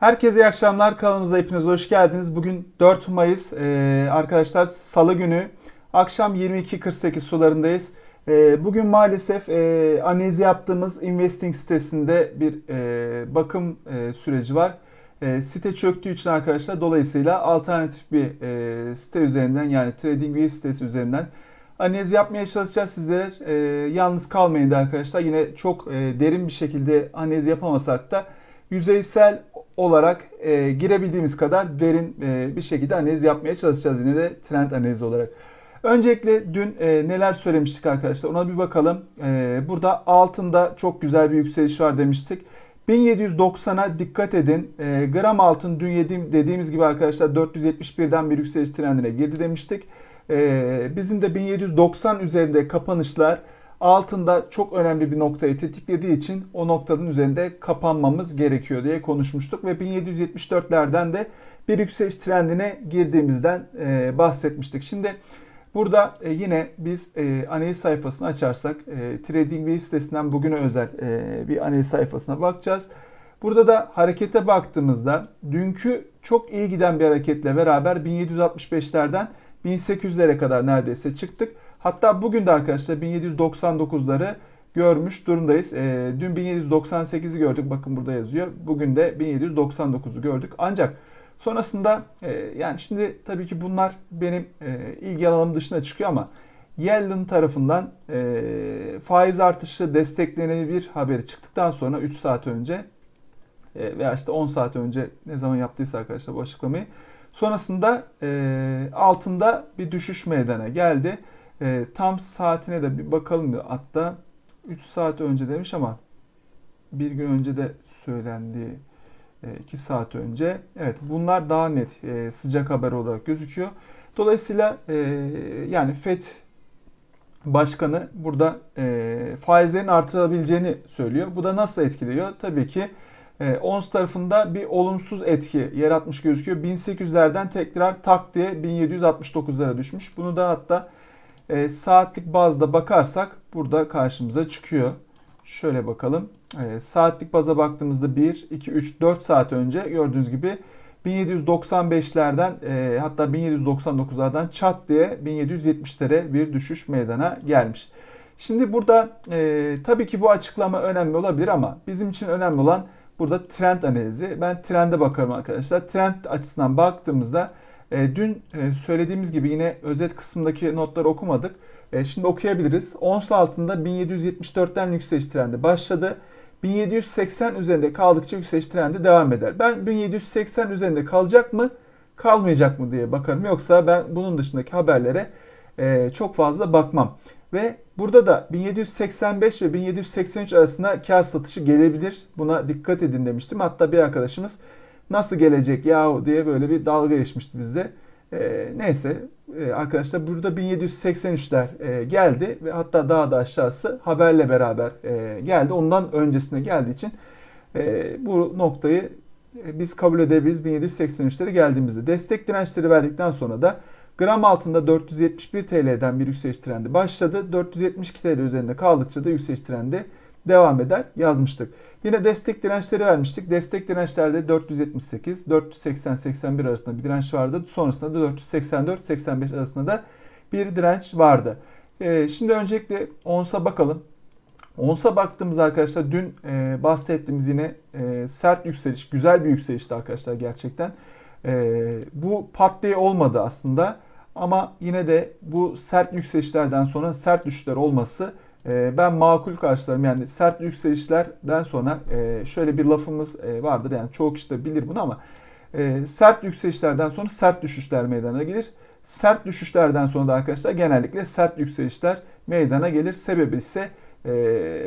Herkese iyi akşamlar. Kanalımıza hepiniz hoş geldiniz. Bugün 4 Mayıs. Ee, arkadaşlar Salı günü akşam 22.48 sularındayız. Ee, bugün maalesef e, analiz yaptığımız investing sitesinde bir e, bakım e, süreci var. E, site çöktüğü için arkadaşlar dolayısıyla alternatif bir site üzerinden yani TradingView sitesi üzerinden analiz yapmaya çalışacağız sizlere. Yalnız kalmayın da arkadaşlar. Yine çok derin bir şekilde analiz yapamasak da yüzeysel olarak e, girebildiğimiz kadar derin e, bir şekilde analiz yapmaya çalışacağız yine de trend analizi olarak. Öncelikle dün e, neler söylemiştik arkadaşlar ona bir bakalım. E, burada altında çok güzel bir yükseliş var demiştik. 1790'a dikkat edin. E, gram altın dün yediğim, dediğimiz gibi arkadaşlar 471'den bir yükseliş trendine girdi demiştik. E, bizim de 1790 üzerinde kapanışlar altında çok önemli bir noktayı tetiklediği için o noktanın üzerinde kapanmamız gerekiyor diye konuşmuştuk ve 1774'lerden de bir yükseliş trendine girdiğimizden e, bahsetmiştik. Şimdi burada e, yine biz e, analiz sayfasını açarsak e, TradingView sitesinden bugüne özel e, bir analiz sayfasına bakacağız. Burada da harekete baktığımızda dünkü çok iyi giden bir hareketle beraber 1765'lerden 1800'lere kadar neredeyse çıktık. Hatta bugün de arkadaşlar 1799'ları görmüş durumdayız. E, dün 1798'i gördük. Bakın burada yazıyor. Bugün de 1799'u gördük. Ancak sonrasında e, yani şimdi tabii ki bunlar benim e, ilgi alanım dışına çıkıyor ama Yellen tarafından e, faiz artışı desteklenebilir haberi çıktıktan sonra 3 saat önce e, veya işte 10 saat önce ne zaman yaptıysa arkadaşlar bu açıklamayı sonrasında e, altında bir düşüş meydana geldi. E, tam saatine de bir bakalım hatta 3 saat önce demiş ama bir gün önce de söylendi 2 saat önce. Evet bunlar daha net e, sıcak haber olarak gözüküyor. Dolayısıyla e, yani FED başkanı burada e, faizlerin artırabileceğini söylüyor. Bu da nasıl etkiliyor? Tabii ki e, ONS tarafında bir olumsuz etki yaratmış gözüküyor. 1800'lerden tekrar tak diye 1769'lara düşmüş. Bunu da hatta e, saatlik bazda bakarsak burada karşımıza çıkıyor. Şöyle bakalım. E, saatlik baza baktığımızda 1, 2, 3, 4 saat önce gördüğünüz gibi 1795'lerden e, hatta 1799'lardan çat diye 1770'lere bir düşüş meydana gelmiş. Şimdi burada e, tabii ki bu açıklama önemli olabilir ama bizim için önemli olan burada trend analizi. Ben trende bakarım arkadaşlar. Trend açısından baktığımızda e, dün e, söylediğimiz gibi yine özet kısmındaki notları okumadık. E, şimdi okuyabiliriz. Ons altında 1774'ten yükseliş trendi başladı. 1780 üzerinde kaldıkça yükseliş trendi devam eder. Ben 1780 üzerinde kalacak mı, kalmayacak mı diye bakarım. Yoksa ben bunun dışındaki haberlere çok fazla bakmam. Ve burada da 1785 ve 1783 arasında kar satışı gelebilir. Buna dikkat edin demiştim. Hatta bir arkadaşımız nasıl gelecek yahu diye böyle bir dalga geçmişti bizde. E, neyse e, arkadaşlar burada 1783'ler e, geldi ve hatta daha da aşağısı haberle beraber e, geldi. Ondan öncesine geldiği için e, bu noktayı e, biz kabul edebiliriz 1783'lere geldiğimizde. Destek dirençleri verdikten sonra da gram altında 471 TL'den bir yükseliş trendi başladı. 472 TL üzerinde kaldıkça da yükseliş trendi devam eder yazmıştık. Yine destek dirençleri vermiştik. Destek dirençlerde 478, 480, 81 arasında bir direnç vardı. Sonrasında da 484, 85 arasında da bir direnç vardı. Ee, şimdi öncelikle ONS'a bakalım. ONS'a baktığımızda arkadaşlar dün e, bahsettiğimiz yine e, sert yükseliş, güzel bir yükselişti arkadaşlar gerçekten. E, bu patlay olmadı aslında ama yine de bu sert yükselişlerden sonra sert düşüşler olması ben makul karşılarım. Yani sert yükselişlerden sonra e, şöyle bir lafımız e, vardır. Yani çoğu kişi de bilir bunu ama e, sert yükselişlerden sonra sert düşüşler meydana gelir. Sert düşüşlerden sonra da arkadaşlar genellikle sert yükselişler meydana gelir. Sebebi ise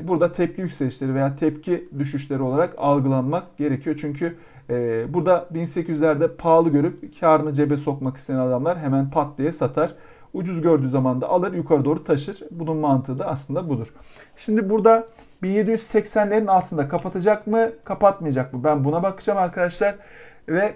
burada tepki yükselişleri veya tepki düşüşleri olarak algılanmak gerekiyor. Çünkü burada 1800'lerde pahalı görüp karını cebe sokmak isteyen adamlar hemen pat diye satar. Ucuz gördüğü zaman da alır yukarı doğru taşır. Bunun mantığı da aslında budur. Şimdi burada 1780'lerin altında kapatacak mı kapatmayacak mı? Ben buna bakacağım arkadaşlar. Ve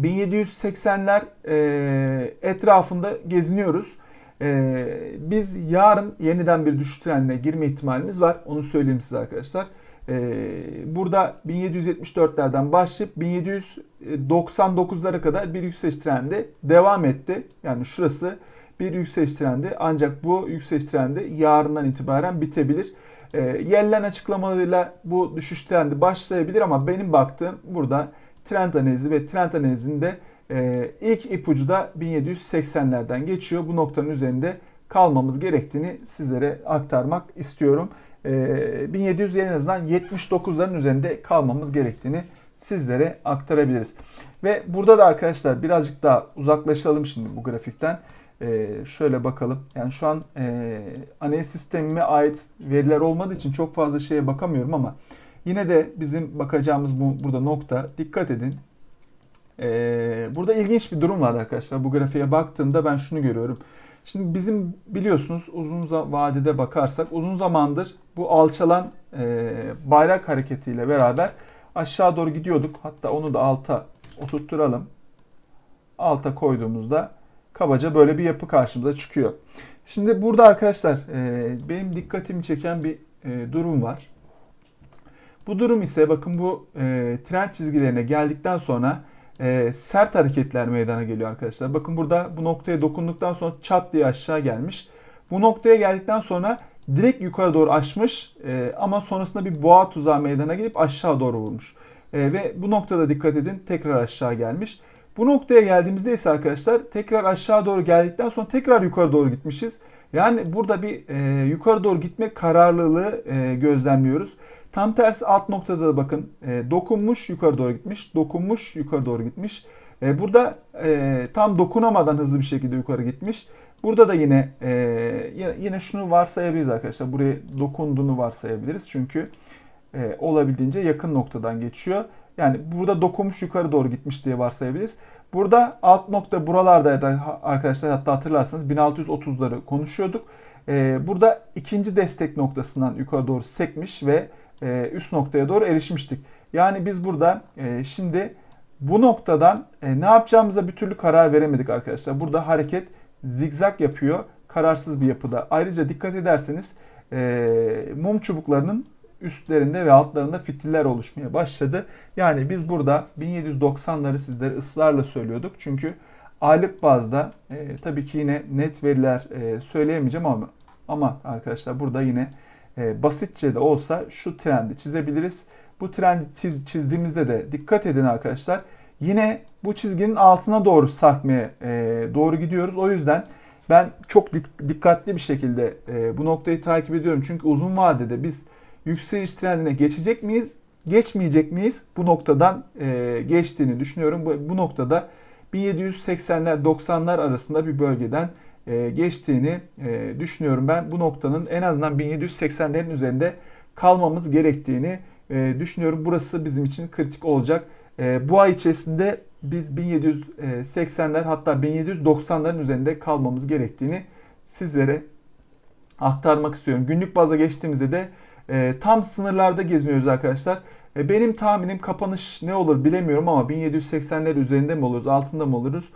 1780'ler e, etrafında geziniyoruz. E, biz yarın yeniden bir düşüş trendine girme ihtimalimiz var. Onu söyleyeyim size arkadaşlar. Ee, burada 1774'lerden başlayıp 1799'lara kadar bir yükseliş trendi devam etti. Yani şurası bir yükseliş trendi ancak bu yükseliş trendi yarından itibaren bitebilir. E, Yellen açıklamalarıyla bu düşüş trendi başlayabilir ama benim baktığım burada trend analizi ve trend analizinde e, ilk ipucu da 1780'lerden geçiyor. Bu noktanın üzerinde kalmamız gerektiğini sizlere aktarmak istiyorum. E, 1700 en azından 79'ların üzerinde kalmamız gerektiğini sizlere aktarabiliriz. Ve burada da arkadaşlar birazcık daha uzaklaşalım şimdi bu grafikten. Ee, şöyle bakalım. Yani şu an e, analiz sistemime ait veriler olmadığı için çok fazla şeye bakamıyorum ama yine de bizim bakacağımız bu burada nokta dikkat edin. Ee, burada ilginç bir durum var arkadaşlar. Bu grafiğe baktığımda ben şunu görüyorum. Şimdi bizim biliyorsunuz uzun vadede bakarsak uzun zamandır bu alçalan e, bayrak hareketiyle beraber aşağı doğru gidiyorduk. Hatta onu da alta oturtturalım. Alta koyduğumuzda kabaca böyle bir yapı karşımıza çıkıyor. Şimdi burada arkadaşlar e, benim dikkatimi çeken bir e, durum var. Bu durum ise bakın bu e, trend çizgilerine geldikten sonra sert hareketler meydana geliyor arkadaşlar. Bakın burada bu noktaya dokunduktan sonra çat diye aşağı gelmiş. Bu noktaya geldikten sonra direkt yukarı doğru açmış ama sonrasında bir boğa tuzağı meydana gelip aşağı doğru vurmuş. ve bu noktada dikkat edin tekrar aşağı gelmiş. Bu noktaya geldiğimizde ise arkadaşlar tekrar aşağı doğru geldikten sonra tekrar yukarı doğru gitmişiz. Yani burada bir e, yukarı doğru gitme kararlılığı e, gözlemliyoruz. Tam tersi alt noktada da bakın e, dokunmuş yukarı doğru gitmiş, dokunmuş yukarı doğru gitmiş. E, burada e, tam dokunamadan hızlı bir şekilde yukarı gitmiş. Burada da yine e, yine şunu varsayabiliriz arkadaşlar. Buraya dokunduğunu varsayabiliriz. Çünkü e, olabildiğince yakın noktadan geçiyor. Yani burada dokunmuş yukarı doğru gitmiş diye varsayabiliriz. Burada alt nokta buralarda da arkadaşlar hatta hatırlarsanız 1630'ları konuşuyorduk. Ee, burada ikinci destek noktasından yukarı doğru sekmiş ve e, üst noktaya doğru erişmiştik. Yani biz burada e, şimdi bu noktadan e, ne yapacağımıza bir türlü karar veremedik arkadaşlar. Burada hareket zigzag yapıyor. Kararsız bir yapıda. Ayrıca dikkat ederseniz mum çubuklarının üstlerinde ve altlarında fitiller oluşmaya başladı. Yani biz burada 1790'ları sizlere ısrarla söylüyorduk. Çünkü aylık bazda e, tabii ki yine net veriler e, söyleyemeyeceğim ama ama arkadaşlar burada yine e, basitçe de olsa şu trendi çizebiliriz. Bu trendi çiz, çizdiğimizde de dikkat edin arkadaşlar. Yine bu çizginin altına doğru sarkmaya e, doğru gidiyoruz. O yüzden ben çok dikkatli bir şekilde e, bu noktayı takip ediyorum. Çünkü uzun vadede biz yükseliş trendine geçecek miyiz? Geçmeyecek miyiz? Bu noktadan e, geçtiğini düşünüyorum. Bu, bu noktada 1780'ler 90'lar arasında bir bölgeden e, geçtiğini e, düşünüyorum. Ben bu noktanın en azından 1780'lerin üzerinde kalmamız gerektiğini e, düşünüyorum. Burası bizim için kritik olacak. E, bu ay içerisinde biz 1780'ler hatta 1790'ların üzerinde kalmamız gerektiğini sizlere aktarmak istiyorum. Günlük baza geçtiğimizde de e, tam sınırlarda geziniyoruz arkadaşlar. E, benim tahminim kapanış ne olur bilemiyorum ama 1780'ler üzerinde mi oluruz, altında mı oluruz?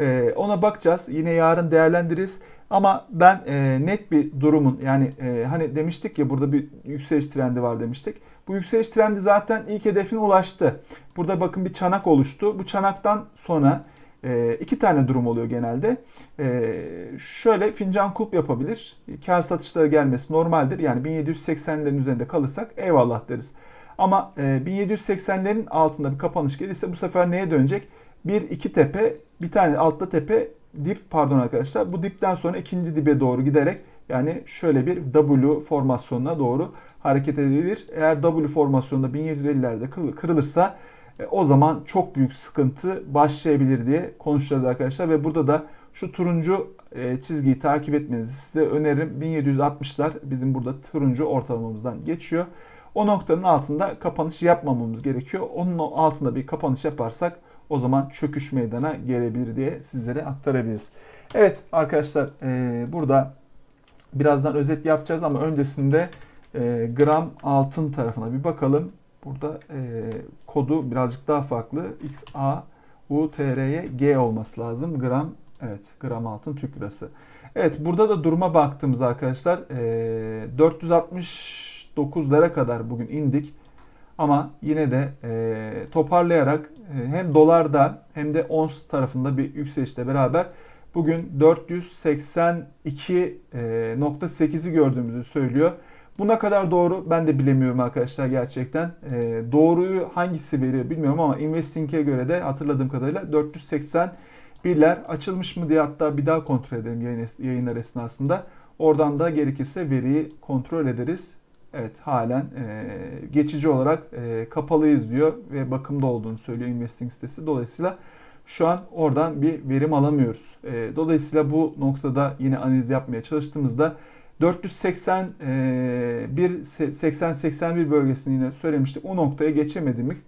E, ona bakacağız. Yine yarın değerlendiririz. Ama ben e, net bir durumun yani e, hani demiştik ya burada bir yükseliş trendi var demiştik. Bu yükseliş trendi zaten ilk hedefine ulaştı. Burada bakın bir çanak oluştu. Bu çanaktan sonra e, iki tane durum oluyor genelde. E, şöyle fincan kulp yapabilir. Kar satışları gelmesi normaldir. Yani 1780'lerin üzerinde kalırsak eyvallah deriz. Ama e, 1780'lerin altında bir kapanış gelirse bu sefer neye dönecek? Bir iki tepe, bir tane altta tepe, dip pardon arkadaşlar. Bu dipten sonra ikinci dibe doğru giderek yani şöyle bir W formasyonuna doğru hareket edebilir. Eğer W formasyonunda 1750'lerde kırılırsa e, o zaman çok büyük sıkıntı başlayabilir diye konuşacağız arkadaşlar. Ve burada da şu turuncu e, çizgiyi takip etmenizi size öneririm. 1760'lar bizim burada turuncu ortalamamızdan geçiyor. O noktanın altında kapanış yapmamamız gerekiyor. Onun altında bir kapanış yaparsak o zaman çöküş meydana gelebilir diye sizlere aktarabiliriz. Evet arkadaşlar e, burada birazdan özet yapacağız ama öncesinde gram altın tarafına bir bakalım. Burada e, kodu birazcık daha farklı. XA UTR'ye G olması lazım. Gram evet gram altın Türk lirası. Evet burada da duruma baktığımızda arkadaşlar e, 469'lara kadar bugün indik. Ama yine de e, toparlayarak e, hem dolarda hem de ons tarafında bir yükselişle beraber bugün 482.8'i gördüğümüzü söylüyor. Bu ne kadar doğru ben de bilemiyorum arkadaşlar gerçekten. E, doğruyu hangisi veriyor bilmiyorum ama Investing'e göre de hatırladığım kadarıyla 480 birler açılmış mı diye hatta bir daha kontrol edelim yayın, yayınlar esnasında. Oradan da gerekirse veriyi kontrol ederiz. Evet halen e, geçici olarak e, kapalıyız diyor ve bakımda olduğunu söylüyor investing sitesi. Dolayısıyla şu an oradan bir verim alamıyoruz. E, dolayısıyla bu noktada yine analiz yapmaya çalıştığımızda 480 bir 80 81 bölgesini yine söylemiştik. O noktaya geçemediğimiz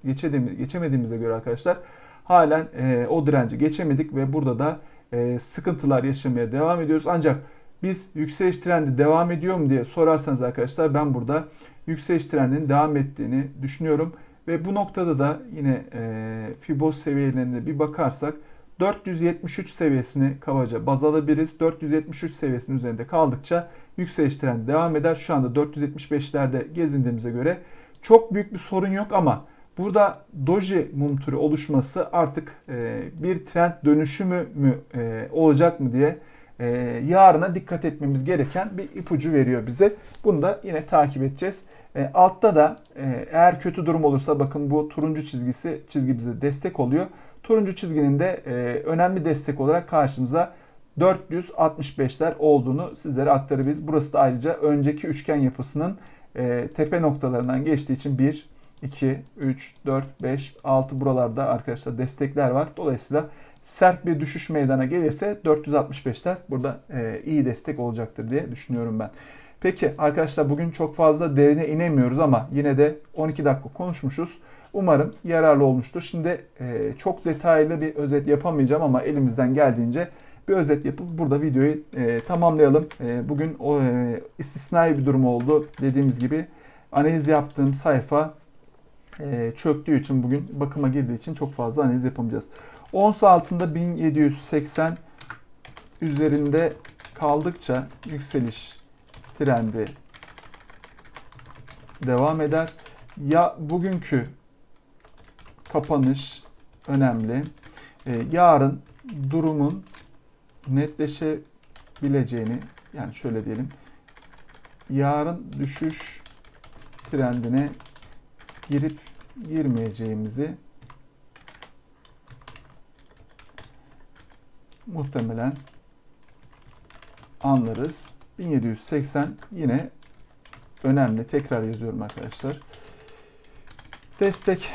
geçemediğimize göre arkadaşlar halen e, o direnci geçemedik ve burada da e, sıkıntılar yaşamaya devam ediyoruz. Ancak biz yükseliş trendi devam ediyor mu diye sorarsanız arkadaşlar ben burada yükseliş trendinin devam ettiğini düşünüyorum. Ve bu noktada da yine e, Fibos seviyelerine bir bakarsak 473 seviyesini kabaca baz alabiliriz. 473 seviyesinin üzerinde kaldıkça yükseliş trendi devam eder. Şu anda 475'lerde gezindiğimize göre çok büyük bir sorun yok ama burada doji mum türü oluşması artık e, bir trend dönüşümü mü e, olacak mı diye e, yarına dikkat etmemiz gereken bir ipucu veriyor bize. Bunu da yine takip edeceğiz. E, altta da e, eğer kötü durum olursa bakın bu turuncu çizgisi çizgi bize destek oluyor. Turuncu çizginin de e, önemli destek olarak karşımıza 465'ler olduğunu sizlere aktarabiliriz. Burası da ayrıca önceki üçgen yapısının e, tepe noktalarından geçtiği için 1, 2, 3, 4, 5, 6 buralarda arkadaşlar destekler var. Dolayısıyla sert bir düşüş meydana gelirse 465'ler burada e, iyi destek olacaktır diye düşünüyorum ben. Peki arkadaşlar bugün çok fazla derine inemiyoruz ama yine de 12 dakika konuşmuşuz. Umarım yararlı olmuştur. Şimdi e, çok detaylı bir özet yapamayacağım ama elimizden geldiğince bir özet yapıp burada videoyu e, tamamlayalım. Bugün o istisnai bir durum oldu. Dediğimiz gibi analiz yaptığım sayfa çöktüğü için bugün bakıma girdiği için çok fazla analiz yapamayacağız. Ons altında 1780 üzerinde kaldıkça yükseliş trendi devam eder. Ya bugünkü kapanış önemli. E, yarın durumun netleşebileceğini yani şöyle diyelim. Yarın düşüş trendine girip girmeyeceğimizi muhtemelen anlarız. 1780 yine önemli. Tekrar yazıyorum arkadaşlar. Destek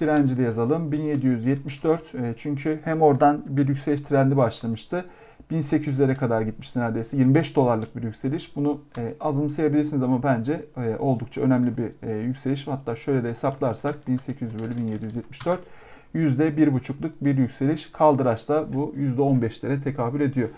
direnci de yazalım. 1774 e, çünkü hem oradan bir yükseliş trendi başlamıştı. 1800'lere kadar gitmişti neredeyse. 25 dolarlık bir yükseliş. Bunu e, azımsayabilirsiniz ama bence e, oldukça önemli bir e, yükseliş. Hatta şöyle de hesaplarsak 1800 bölü 1774 %1,5'luk bir yükseliş. Kaldıraçta bu %15'lere tekabül ediyor.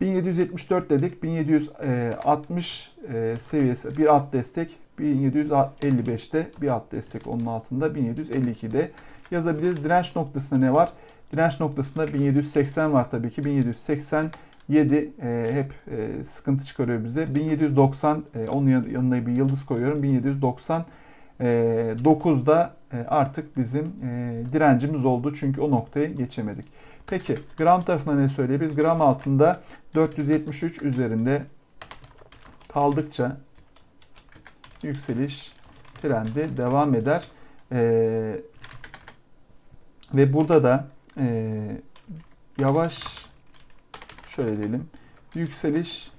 1774 dedik. 1760 e, seviyesi bir alt destek. 1755'te bir alt destek onun altında. 1752'de yazabiliriz. Direnç noktasında ne var? Direnç noktasında 1780 var tabii ki. 1787 e, hep e, sıkıntı çıkarıyor bize. 1790 e, onun yanına bir yıldız koyuyorum. 1790 9'da e, artık bizim e, direncimiz oldu. Çünkü o noktayı geçemedik. Peki gram tarafına ne söyleyebiliriz? Gram altında 473 üzerinde kaldıkça yükseliş trendi devam eder. Ee, ve burada da e, yavaş şöyle diyelim yükseliş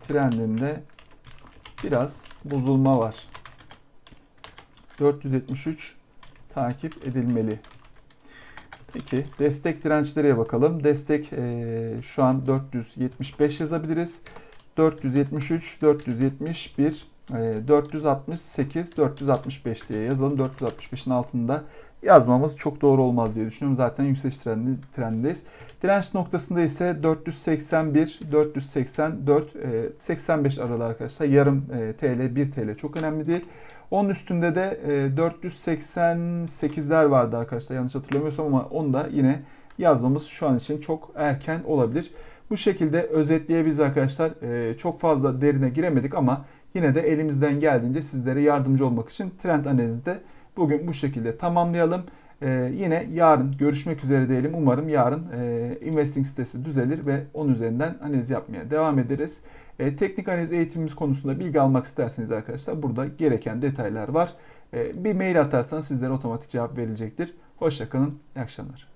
trendinde biraz bozulma var. 473 takip edilmeli. Peki destek dirençlere bakalım. Destek e, şu an 475 yazabiliriz. 473, 471, 468, 465 diye yazalım. 465'in altında yazmamız çok doğru olmaz diye düşünüyorum. Zaten yükseliş trendi, trendindeyiz. Direnç noktasında ise 481, 484, 85 aralığı arkadaşlar. Yarım e, TL, 1 TL çok önemli değil. Onun üstünde de 488'ler e, vardı arkadaşlar yanlış hatırlamıyorsam ama onu da yine yazmamız şu an için çok erken olabilir. Bu şekilde özetleyebiliriz arkadaşlar. E, çok fazla derine giremedik ama yine de elimizden geldiğince sizlere yardımcı olmak için trend analizi de bugün bu şekilde tamamlayalım. Ee, yine yarın görüşmek üzere diyelim. Umarım yarın e, investing sitesi düzelir ve onun üzerinden analiz yapmaya devam ederiz. E, teknik analiz eğitimimiz konusunda bilgi almak isterseniz arkadaşlar burada gereken detaylar var. E, bir mail atarsanız sizlere otomatik cevap verilecektir. Hoşçakalın, iyi akşamlar.